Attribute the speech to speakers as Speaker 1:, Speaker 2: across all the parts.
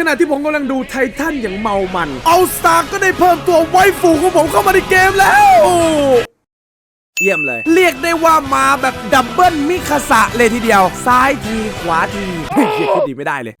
Speaker 1: ขณะที่ผมกำลังดูไททันอย่างเมามันเอาสตาร์ก็ได้เพิ่มตัวไวฟูของผมเข้ามาในเกมแล้ว เยี่ยมเลย เรียกได้ว่ามาแบบดับเบิลมิคาสะเลยทีเดียว ซ้ายทีขวาทีเฮ้ยคิดดีไม่ได้เลย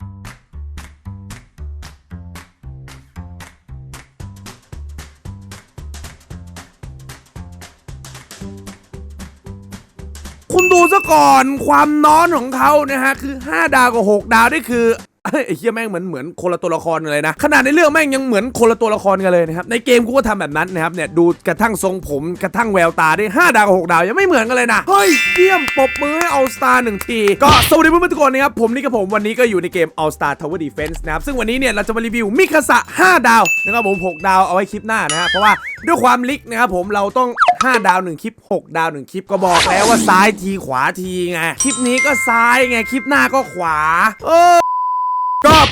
Speaker 1: คุณดูซะก่อนความน้อนของเขานะฮะ คือ 5 ดาวกับ 6 ดาว นี่คือเฮ้ย ไอ้เฮียแม่งเหมือนเหมือนคนละตัวละครกันเลยนะขนาดในเรื่องแม่งยังเหมือนคนละตัวละครกันเลยนะครับในเกมกูก็ทำแบบนั้นนะครับเนี่ยดูกระทั่งทรงผมกระทั่งแววตาได้5ดาวกับ6ดาวยังไม่เหมือนกันเลยนะเฮ้ยเยี่ยมปบมือให้ All Star หนึ่งที ก็สวัสดีเพื่อนๆทุกคนนะครับผมนี่กับผมวันนี้ก็อยู่ในเกม All Star Tower Defense นะครับซึ่งวันนี้เนี่ยเราจะมารีวิวมิคาสะ5ดาวนะครับผม6ดาวเอาไว้คลิปหน้านะฮะเพราะว่าด้วยความลิกนะครับผมเราต้อง 5 ดาว 1 คลิป 6 ดาว 1 คลิปก็บอกแล้วว่าซ้ายทีขวาทีไง คลิปนี้ก็ซ้ายไง คลิปหน้าก็ขวา เออก็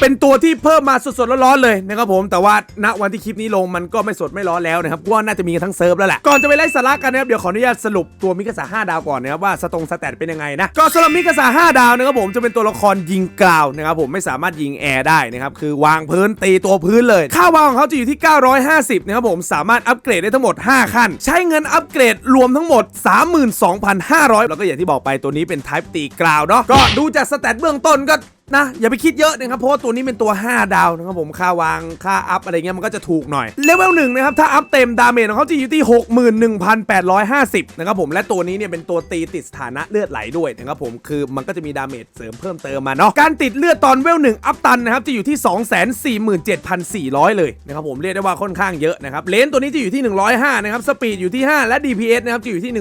Speaker 1: เป็นตัวที่เพิ่มมาสดๆร้อนๆเลยนะครับผมแต่ว่าณวันที่คลิปนี้ลงมันก็ไม่สดไม่ร้อนแล้วนะครับกูว่าน่าจะมีทั้งเซิร์ฟแล้วแหละก่อนจะไปไล่สาระกันนะครับเดี๋ยวขออนุญาตสรุปตัวมิกาสา5ดาวก่อนนะครับว่าสตรงสแตทเป็นยังไงนะก็สำหรับมิกาสา5ดาวนะครับผมจะเป็นตัวละครยิงกราวนะครับผมไม่สามารถยิงแอร์ได้นะครับคือวางพื้นตีตัวพื้นเลย ค่าวางของเขาจะอยู่ที่ 950นะครับผมสามารถอัปเกรดได้ทั้งหมด 5 ขั้น ใช้เงินอัปเกรดรวมทั้งหมด 32,500 แล้วก็อย่างที่บอกไปตัวนี้เป็น Type ตีกราวเนาะก็ดูจากสแตทเบื้องต้นก็ นะอย่าไปคิดเยอะนะครับเพราะว่าตัวนี้เป็นตัว 5 ดาวนะครับผมค่าวางค่าอัพอะไรเงี้ยมันก็จะถูกหน่อยเลเวลหนึ่งนะครับถ้าอัพเต็มดาเมจของเขาจะอยู่ที่ 61,850นะครับผมและตัวนี้เนี่ยเป็นตัวตีติดสถานะเลือดไหลด้วยนะครับผมคือมันก็จะมีดาเมจเสริมเพิ่มเติมมาเนาะการติดเลือดตอนเวลหนึ่งอัพตันนะครับจะอยู่ที่ 247,400 เลยนะครับผมเรียกได้ว่าค่อนข้างเยอะนะครับเลนตัวนี้จะอยู่ที่ 105นะครับสปีดอยู่ที่ 5 และ DPS นะครับจะอยู่ที่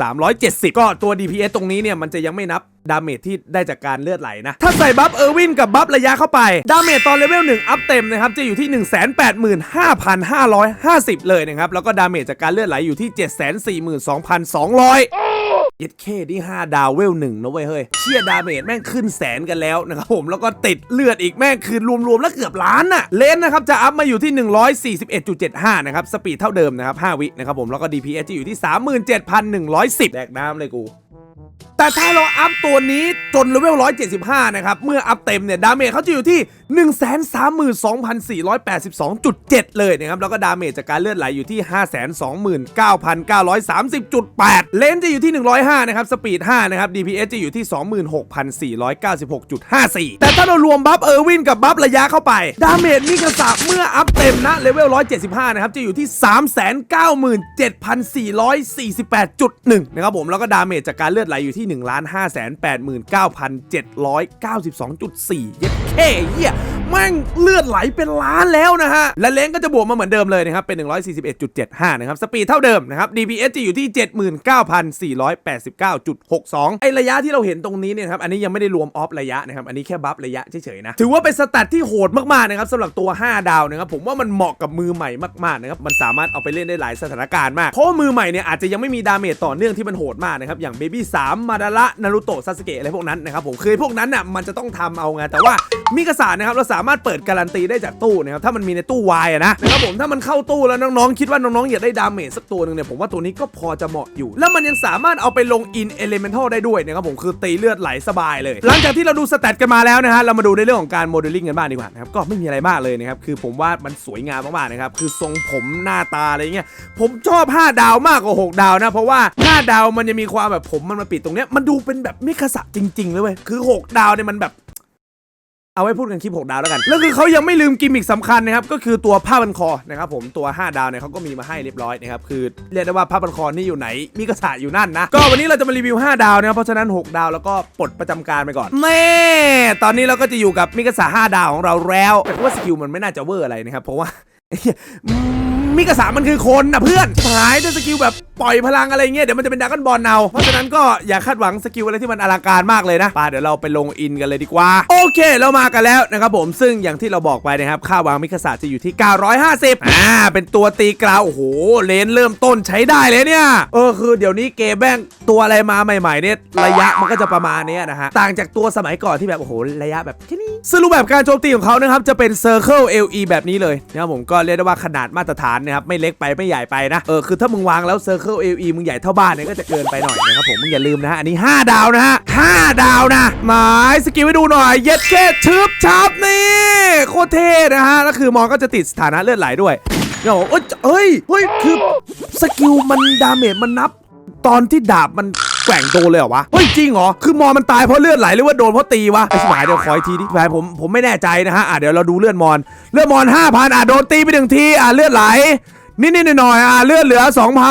Speaker 1: 12,370 ก็ตัว DPS ตรงนี้เนี่ยมันจะยังไม่นับ ดาเมจที่ได้จากการเลือดไหลนะ ถ้าใส่บัฟเออร์วินกับบัฟระยะเข้าไป ดาเมจตอนเลเวล1อัพเต็มนะครับ จะอยู่ที่ 185,550 เลยนะครับ แล้วก็ดาเมจจากการเลือดไหลอยู่ที่ 742,200เย็ดเคที่ 5 ดาวเวลหนึ่งนะเว้ยเฮ้ยเชี่ยดาเมจแม่งขึ้นแสนกันแล้วนะครับผมแล้วก็ติดเลือดอีกแม่งคือรวมๆแล้วเกือบล้านน่ะเลนนะครับจะอัพมาอยู่ที่ 141.75 นะครับ สปีดเท่าเดิมนะครับ 5 วินะครับผมแล้วก็ DPS จะอยู่ที่ 37,110 แดกน้ำเลยกู แต่ถ้าเราอัพตัวนี้จนเลเวล 175 นะครับ เมื่ออัพเต็มเนี่ย ดาเมจเขาจะอยู่ที่ 132,284เลยนะครับ แล้วก็ดาเมจจากการเลือดไหลอยู่ที่ 529,930.8 เลนจะอยู่ที่ 105 นะครับ สปีด 5 นะครับ DPS จะอยู่ที่ 26,496.54 แต่ถ้าเรารวมบัฟเออร์วินกับบัฟระยะเข้าไป ดาเมจมิกาสะเมื่ออัพเต็มนะเลเวล 175 นะครับ จะอยู่ที่ 397,448.1 นะครับผม แล้วก็ดาเมจจากการเลือดไหลอยู่ที่1 5 8 9 792.4 เย็ดเคเหี้ยแม่งเลือดไหลเป็นล้านแล้วนะฮะ และเลนก็จะบวกมาเหมือนเดิมเลยนะครับ เป็น 141.75 นะครับ สปีดเท่าเดิมนะครับ DPS จะอยู่ที่ 79,489.62 ไอระยะที่เราเห็นตรงนี้เนี่ยครับ อันนี้ยังไม่ได้รวมออฟระยะนะครับ อันนี้แค่บัฟระยะเฉยๆนะ ถือว่าเป็นสแตทที่โหดมากๆนะครับสำหรับตัว 5 ดาวนะครับ ผมว่ามันเหมาะกับมือใหม่มากๆนะครับ มันสามารถเอาไปเล่นได้หลายสถานการณ์มาก เพราะมือใหม่เนี่ยอาจจะยังไม่มีดาเมจต่อเนื่องที่มันโหดมากนะครับ อย่างเบบี้3มาดาระนารูโตะซาสเกะอะไรพวกนั้นนะครับผมคือพวกนั้นน่ะมันจะต้องทำเอาไงแต่ว่ามิกาสานะครับเราสามารถเปิดการันตีได้จากตู้นะครับถ้ามันมีในตู้วายอะนะนะครับผมถ้ามันเข้าตู้แล้วน้องๆคิดว่าน้องๆอยากได้ดาเมจสักตัวหนึ่งเนี่ยผมว่าตัวนี้ก็พอจะเหมาะอยู่ แล้วมันยังสามารถเอาไปลงอินเอลิเมนทัลได้ด้วยนะครับผมคือตีเลือดไหลสบายเลย หลังจากที่เราดูสแตทกันมาแล้วนะฮะเรามาดูในเรื่องของการโมเดลลิ่งกันบ้างดีกว่านะครับก็ไม่มีอะไรมากเลยนะครับคือผมว่ามันสวยงามมากๆนะครับคือทรงผมหน้าตาอะไรเงี้ยผมชอบ 5 ดาวมากกว่า 6 ดาวนะเพราะว่า 5 ดาวมันจะมีความแบบผมมันมาปิดตรงเนี้ยมันดูเป็นแบบมิคาสะจริงๆเลยเว้ยคือ 6 ดาวเนี่ยมันแบบ เอาไว้พูดกันคลิป 6 ดาวแล้วกัน แล้วคือเขายังไม่ลืมกิมมิคสำคัญนะครับก็คือตัวผ้าพันคอนะครับผมตัว 5 ดาวเนี่ยเขาก็มีมาให้เรียบร้อยนะครับคือเรียกได้ว่าผ้าพันคอนี่อยู่ไหนมีกระสาอยู่นั่นนะก็วันนี้เราจะมารีวิว 5 ดาวนะครับเพราะฉะนั้น 6 ดาวแล้วก็ปลดประจำการไปก่อนแน่ตอนนี้เราก็จะอยู่กับมิกาสา5ดาวของเราแล้วแต่ว่าสกิลมันไม่น่าจะเวอร์อะไรนะครับเพราะว่า มิกาสามันคือคนนะเพื่อนหายด้วยสกิลแบบปล่อยพลังอะไรเงี้ยเดี๋ยวมันจะเป็นดราก้อนบอลเอาเพราะฉะนั้นก็อย่าคาดหวังสกิลอะไรที่มันอลังการมากเลยนะป่าเดี๋ยวเราไปลงอินกันเลยดีกว่า โอเคเรามากันแล้วนะครับผมซึ่งอย่างที่เราบอกไปนะครับค่าวางมิกาสาจะอยู่ที่ 950อ่าเป็นตัวตีกราวโอ้โหเลนเริ่มต้นใช้ได้เลยเนี่ยเออคือเดี๋ยวนี้เกมแม่งตัวอะไรมาใหม่ๆเนี่ยระยะมันก็จะประมาณนี้นะฮะต่างจากตัวสมัยก่อนที่แบบโอ้โหระยะแบบแค่นี้ซึ่งรูปแบบการโจมตีของเขานะครับจะเป็น Circle LE แบบนี้เลยนะครับผมก็เรียกได้ว่าขนาดมาตรฐานนะครับไม่เล็กไปไม่ใหญ่ไปนะเออคือถ้ามึงวางแล้ว Circle LE มึงใหญ่เท่าบ้านเนี่ยก็จะเกินไปหน่อยนะครับผมมึงอย่าลืมนะฮะอันนี้ 5 ดาวนะฮะ5ดาวนะหมายสกิลให้ดูหน่อยเย็ดเจ็ดชึบชับนี่โคตรเท่นะฮะแล้วคือมองก็จะติดสถานะเลือดไหลด้วยเนาะเอ้ยเอ้ยเฮ้ย คือสกิลมันดาเมจมันนับ ตอนที่ดาบมันแกว่งโดนเลยเหรอวะ เฮ้ยจริงเหรอ คือมอมันตายเพราะเลือดไหลหรือว่าโดนเพราะตีวะ ไอ้สมายเดี๋ยวขออีกทีดิแฟนผมผมไม่แน่ใจนะฮะ อะเดี๋ยวเราดูเลือดมอน เลือดมอน5,000อะโดนตีไปหนึ่งที อะเลือดไหล นิดๆหน่อยๆอะเลือดเหลือ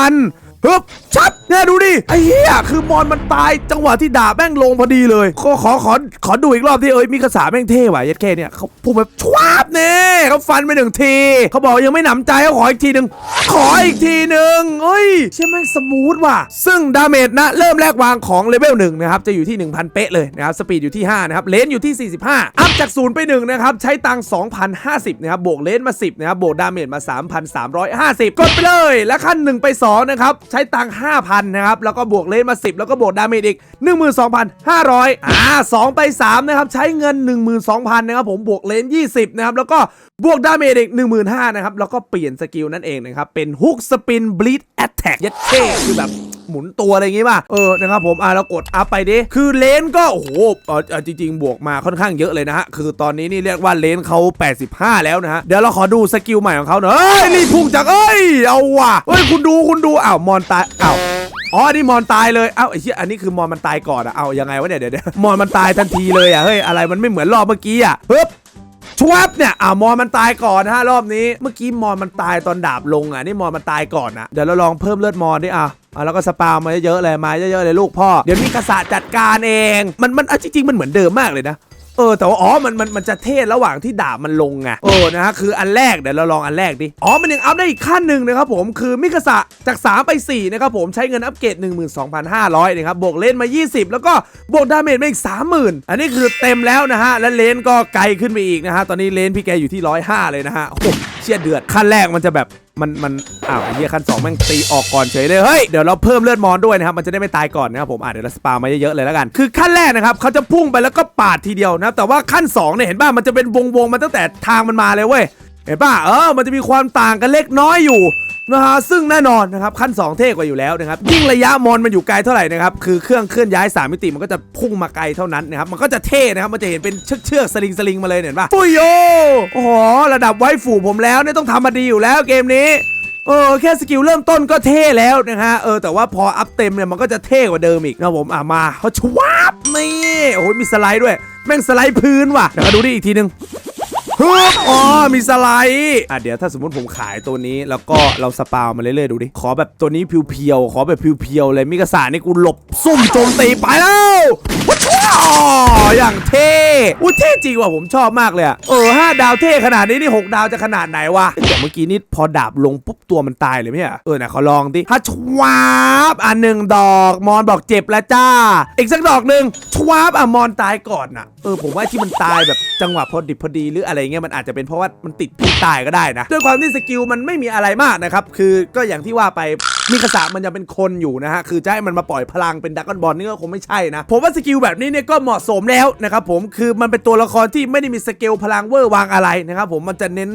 Speaker 1: 2,000 ฮึบชับเนี่ยดูดิไอ้เหี้ยคือมอนมันตายจังหวะที่ดาบแม่งลงพอดีเลยขอขอขอขอดูอีกรอบที่เอ้ยมีกระสาแม่งเท่ว่ะยัดแค่เนี่ยเขาพูดแบบชวาบเนี่ยเขาฟันไปหนึ่งทีเขาบอกยังไม่หนำใจเขาขออีกทีหนึ่งขออีกทีหนึ่งเฮ้ยเชื่อแม่งสมูทว่ะซึ่งดาเมจนะเริ่มแรกวางของเลเวลหนึ่งนะครับจะอยู่ที่ 1,000 เป๊ะเลยนะครับสปีดอยู่ที่5นะครับเลนอยู่ที่ 45 อัพจาก0ไป1นะครับใช้ตังค์2,050นะครับบวกเลนมา 10นะครับบวกดาเมจมา 3,350 กดไปเลยและขั้น1ไป2นะครับใช้ตังค์5,000นะครับแล้วก็บวกเลนมา 10 แล้วก็บวกดาเมจอีก 12,500อ่า2ไป3นะครับใช้เงิน 12,000นะครับผมบวกเลน20นะครับแล้วก็บวกดาเมจอีก15,000นะครับแล้วก็เปลี่ยนสกิลนั่นเองนะครับเป็นฮุกสปินบลีดแอตแทกยัดเท่คือแบบหมุนตัวอะไรอย่างงี้ป่ะเออนะครับผมอะเรากดอัพไปดิคือเลนก็โอ้โหเออเออจริง ๆ บวกมาค่อนข้างเยอะเลยนะฮะคือตอนนี้นี่เรียกว่าเลนเขา 85 แล้วนะฮะเดี๋ยวเราขอดูสกิลใหม่ของเขาหน่อยเฮ้ยนี่พุ่งจากเอ้ยเอาว่ะเฮ้ยคุณดูคุณดูอ้าวมอนตายอ้าวอ๋อ นี่มอนตายเลย เอ้าไอ้เหี้ยอันนี้คือมอนมันตายก่อนอะเอายังไงวะเนี่ยเดี๋ยวเดี๋ยวมอนมันตายทันทีเลยอะเฮ้ย อะไรมันไม่เหมือนรอบเมื่อกี้อะปึ๊บชวบเนี่ย อ่ามอนมันตายก่อนนะฮะรอบนี้ เมื่อกี้มอนมันตายตอนดาบลงอะ นี่มอนมันตายก่อนนะเดี๋ยวเราลองเพิ่มเลือดมอนดิอะ อะแล้วก็สปามาเยอะๆเลยมาเยอะๆเลยลูกพ่อ เดี๋ยวมีกษัตริย์จัดการเอง มันมันอะจริงๆมันเหมือนเดิมมากเลยนะเออแต่ว่าอ๋อมันมันมันจะเทศระหว่างที่ดาบมันลงไงเออนะฮะคืออันแรกเดี๋ยวเราลองอันแรกดิอ๋อมันยังอัพได้อีกขั้นหนึ่งนะครับผมคือมิกษะจาก 3 ไป4นะครับผมใช้เงินอัพเกรด12,500นะครับบวกเลนมา 20 แล้วก็บวกดาเมจมาอีก 30,000 อันนี้คือเต็มแล้วนะฮะและเลนก็ไกลขึ้นไปอีกนะฮะตอนนี้เลนพี่แกอยู่ที่ 105 เลยนะฮะโอ้ เชี่ยเดือดขั้นแรกมันจะแบบมันมันอ้าวไอ้เหี้ยขั้นสองแม่งตีออกก่อนเฉยเลยเฮ้ยเดี๋ยวเราเพิ่มเลือดมอนด้วยนะครับมันจะได้ไม่ตายก่อนนะครับผมอะเดี๋ยวเราสปามาเยอะๆเลยแล้วกัน คือขั้นแรกนะครับเขาจะพุ่งไปแล้วก็ปาดทีเดียวนะแต่ว่าขั้นสองเนี่ยเห็นป่ะมันจะเป็นวงวงๆมาตั้งแต่ทางมันมาเลยเว้ยเห็นป่ะเออมันจะมีความต่างกันเล็กน้อยอยู่ นะฮะซึ่งแน่นอนนะครับขั้น 2 เท่กว่าอยู่แล้วนะครับยิ่งระยะมอนมันอยู่ไกลเท่าไหร่นะครับคือเครื่องเคลื่อนย้าย 3 มิติมันก็จะพุ่งมาไกลเท่านั้นนะครับมันก็จะเท่นะครับมันจะเห็นเป็นเชือกเชือกๆสลิงสลิงมาเลยเห็นป่ะปุยโยโอ้โหระดับไว้ฝูผมแล้วเนี่ยต้องทำมาดีอยู่แล้วเกมนี้เออแค่สกิลเริ่มต้นก็เท่แล้วนะฮะเออแต่ว่าพออัพเต็มเนี่ยมันก็จะเท่กว่าเดิมอีกนะครับผมอะมาเขาชวาบนี่โอ้ยมีสไลด์ด้วย แม่งสไลด์พื้นว่ะเดี๋ยวมาดูดิอีกทีนึงฮึบ อ๋อมีสไลด์อะเดี๋ยวถ้าสมมติผมขายตัวนี้แล้วก็เราสปาวมาเรื่อยๆดูดิ ขอแบบตัวนี้เพียวๆ ขอแบบเพียวๆเลยมิกาสานี่กูหลบซุ่มโจมตีไปแล้ววัชว้าวอย่างเท่อุ้ยเท่จริงว่ะผมชอบมากเลยอะเออห้าดาวเท่ขนาดนี้นี่หกดาวจะขนาดไหนวะแต่เมื่อกี้นี่พอดาบลงปุ๊บตัวมันตายเลยไหมอะเออนะขอลองดิฮัชวาบอันหนึ่งดอกมอนบอกเจ็บแล้วจ้า อีกสักดอกหนึ่งชวาบอะมอนตายก่อนน่ะ เออผมว่าที่มันตายแบบจังหวะพอดิบพอดีหรืออะไรเงี้ยมันอาจจะเป็นเพราะว่ามันติดพิษตายก็ได้นะด้วยความที่สกิลมันไม่มีอะไรมากนะครับคือก็อย่างที่ว่าไปมีกระสามันยังเป็นคนอยู่นะฮะคือจะให้มันมาปล่อยพลังเป็นดักกอนบอลนี่ก็คงไม่ใช่นะผมว่าสกิลแบบนี้เนี่ยก็เหมาะสมแล้วนะครับผมคือมันเป็นตัวละครที่ไม่ได้มีสเกลพลังเวอร์วางอะไรนะครับผมมันจะเน้น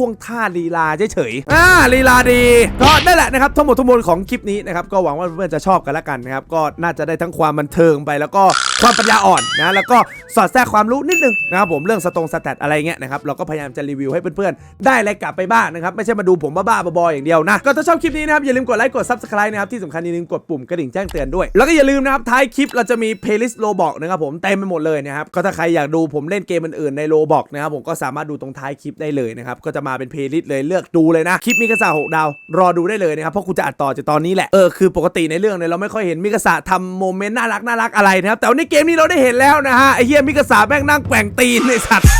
Speaker 1: ท่วงท่าลีลาเฉยๆ อ่าลีลาดี ก็นั่นแหละนะครับทั้งหมดทั้งมวลของคลิปนี้นะครับ ก็หวังว่าเพื่อนๆจะชอบกันละกันนะครับ ก็น่าจะได้ทั้งความบันเทิงไปแล้วก็ความปัญญาอ่อนนะแล้วก็สอดแทรกความรู้นิดนึงนะครับผมเรื่องสตรงสแตทอะไรเงี้ยนะครับเราก็พยายามจะรีวิวให้เพื่อนๆ ได้อะไรกลับไปบ้างนะครับไม่ใช่มาดูผมบ้าๆบอๆอย่างเดียวนะก็ถ้าชอบคลิปนี้นะครับอย่าลืมกดไลค์กด subscribe นะครับที่สำคัญอย่าลืมกดปุ่มกระดิ่งแจ้งเตือนด้วย แล้วก็อย่าลืมนะครับท้ายคลิปเราจะมี playlist Roblox นะครับผมเต็มไปหมดเลยนะครับก็ถ้าใครอยากดูผมเล่นเกมอื่นๆใน Roblox นะครับผมก็สามารถดูตรงท้ายคลิปได้เลยนะครับก็จะมาเป็น playlist เลยเลือกดูเลยนะคลิปมิกาสาหกดาวรอดูได้เลยนะครับเพราะกูจะอัดต่อจากตอนนี้แหละเออคือปกติในเรื่องเนี่ยเราไม่ค่อยเห็นมิกาสาทำโมเมนต์น่ารักน่ารักอะไรนะครับแต่วันนี้เกมนี้เราได้เห็นแล้วนะฮะไอเฮียมิกาสาแม่งนั่งแกว่งตีนในสัตว์